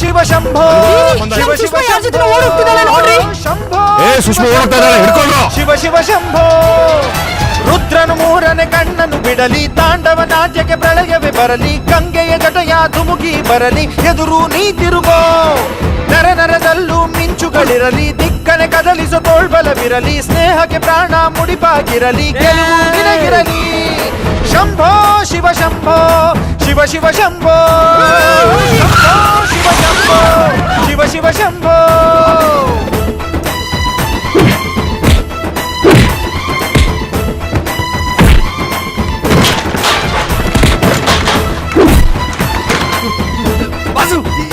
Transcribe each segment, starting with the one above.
ಶಿವ ಶಂಭೋ ಶಿವ ಶಿವ ಸುಷ್ಮಾ ಯಾರ್ ಜೊತೆನೋ ಓಡೋಗ್ತಿದ್ದಾಳೆ ನೋಡ್ರಿ. ಶಂಭೋ ಏ ಸುಷ್ಮಾ ಓಡೋಗ್ತಾ ಇದ್ದಾಳೆ ಹಿಡ್ಕೊಂಡ್ರು ಶಿವ ಶಿವ ಶಂಭೋ ರುದ್ರನು ಮೂರನೇ ಕಣ್ಣನ್ನು ಬಿಡಲಿ ತಾಂಡವ ನಾಟ್ಯಕ್ಕೆ ಪ್ರಳಯವೇ ಬರಲಿ ಗಂಗೆಯ ಜಟಯ ಧುಮುಕಿ ಬರಲಿ ಎದುರು ನೀ ತಿರುಗೋ ನರ ನರದಲ್ಲೂ ಮಿಂಚುಗಳಿರಲಿ ದಿಕ್ಕನೆ ಕದಲಿಸೋ ತೋಳ್ಬಲವಿರಲಿ ಸ್ನೇಹಕ್ಕೆ ಪ್ರಾಣ ಮುಡಿಪಾಗಿರಲಿ ಗೆಲುವು ನಿನಗಿರಲಿ ಶಂಭೋ ಶಿವ ಶಂಭೋ ಶಿವ ಶಿವ ಶಂಭೋ శంభో శివ శివ శంభో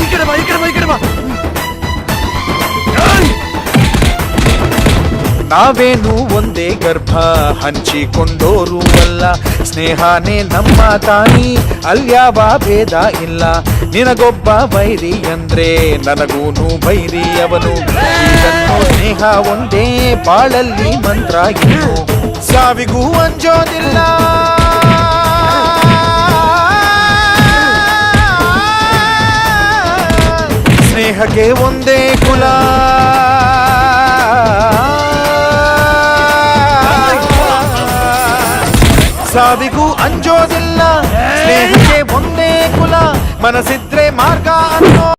ఇక్కడ ఇక్కడ ఇక్కడ ನಾವೇನು ಒಂದೇ ಗರ್ಭ ಹಂಚಿಕೊಂಡೋರು ಅಲ್ಲ ಸ್ನೇಹನೇ ನಮ್ಮ ತಾಯಿ, ಅಲ್ಯಾವ ಭೇದ ಇಲ್ಲ. ನಿನಗೊಬ್ಬ ಬೈರಿ ಅಂದ್ರೆ ನನಗೂನು ಬೈರಿ ಅವನು. ಸ್ನೇಹ ಒಂದೇ ಬಾಳಲ್ಲಿ ಮಂತ್ರ ಇನ್ನು ಸಾವಿಗೂ ಅಂಜೋದಿಲ್ಲ. ಸ್ನೇಹಕ್ಕೆ ಒಂದೇ ಕುಲ. ಸಾವಿಗೂ ಅಂಜೋದಿಲ್ಲ ಸ್ನೇಹಕ್ಕೆ ಒಂದೇ ಕುಲ ಮನಸ್ಸಿದ್ರೆ ಮಾರ್ಗ ಅನ್ನೋ